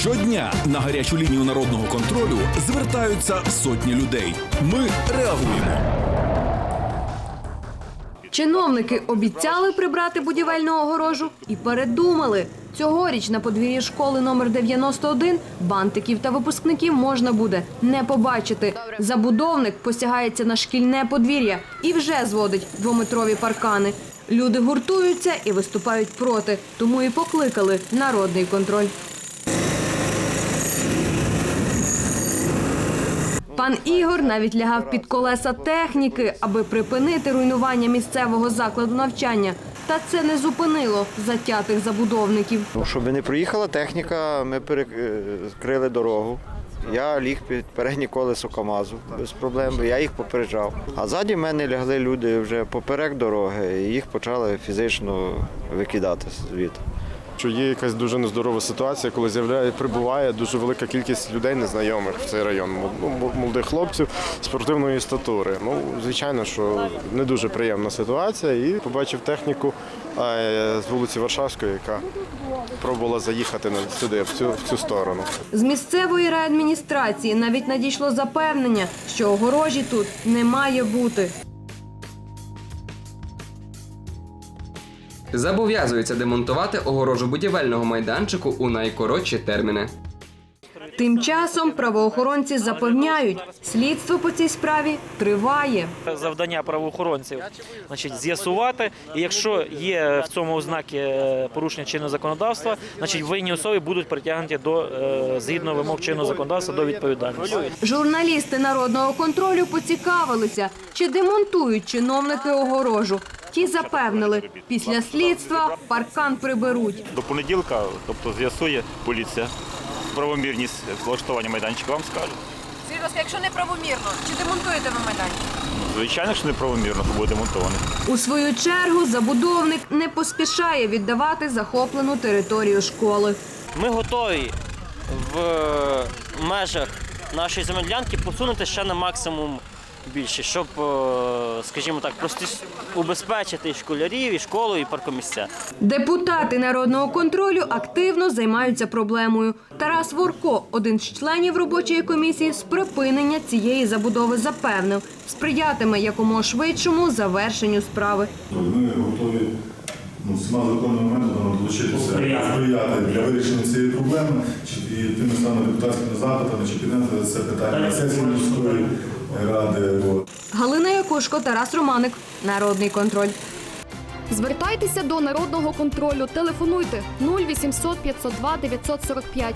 Щодня на гарячу лінію народного контролю звертаються сотні людей. Ми реагуємо. Чиновники обіцяли прибрати будівельну огорожу і передумали. Цьогоріч на подвір'ї школи номер 91 бантиків та випускників можна буде не побачити. Забудовник посягається на шкільне подвір'я і вже зводить двометрові паркани. Люди гуртуються і виступають проти, тому і покликали народний контроль. Пан Ігор навіть лягав під колеса техніки, аби припинити руйнування місцевого закладу навчання. Та це не зупинило затятих забудовників. Ну, щоб не проїхала техніка, ми перекрили дорогу. Я ліг під переднє колесо КАМАЗу без проблем, бо я їх попереджав. А ззаді мене лягли люди вже поперек дороги, і їх почали фізично викидати звідти. Що є якась дуже нездорова ситуація, коли з'являє прибуває дуже велика кількість людей незнайомих в цей район. Ну, молодих хлопців спортивної статури. Ну, звичайно, що не дуже приємна ситуація. І побачив техніку з вулиці Варшавської, яка пробувала заїхати на- сюди, в цю, в цю сторону. З місцевої райадміністрації навіть надійшло запевнення, що огорожі тут не має бути. Зобов'язується демонтувати огорожу будівельного майданчику у найкоротші терміни. Тим часом правоохоронці запевняють, слідство по цій справі триває. завдання правоохоронців значить, з'ясувати. І якщо є в цьому ознаки е, порушення чинного законодавства, значить винні особи будуть притягнуті до е, згідно вимог чинного законодавства до відповідальності. Журналісти народного контролю поцікавилися, чи демонтують чиновники огорожу. Ті запевнили, після слідства паркан приберуть. До понеділка, тобто з'ясує поліція правомірність влаштування майданчика, вам скаже. Скажіть, ласка, якщо неправомірно, чи демонтуєте ви майданчик? Звичайно, що неправомірно, то буде демонтований. У свою чергу забудовник не поспішає віддавати захоплену територію школи. Ми готові в межах нашої землянки посунути ще на максимум більше, щоб, е, скажімо так, просто убезпечити і школярів, і школу, і паркомісця. Депутати народного контролю активно займаються проблемою. Тарас Ворко, один з членів робочої комісії з припинення цієї забудови, запевнив, сприятиме якомога швидшому завершенню справи. Ми готові ну, всіма законними методами долучитися сприяти для вирішення цієї проблеми, чи і тими самими депутатськими запитами, чи підняти це питання сесії міської ради. Галина Якушко, Тарас Романик, Народний контроль. Звертайтеся до народного контролю. Телефонуйте 0800 502 945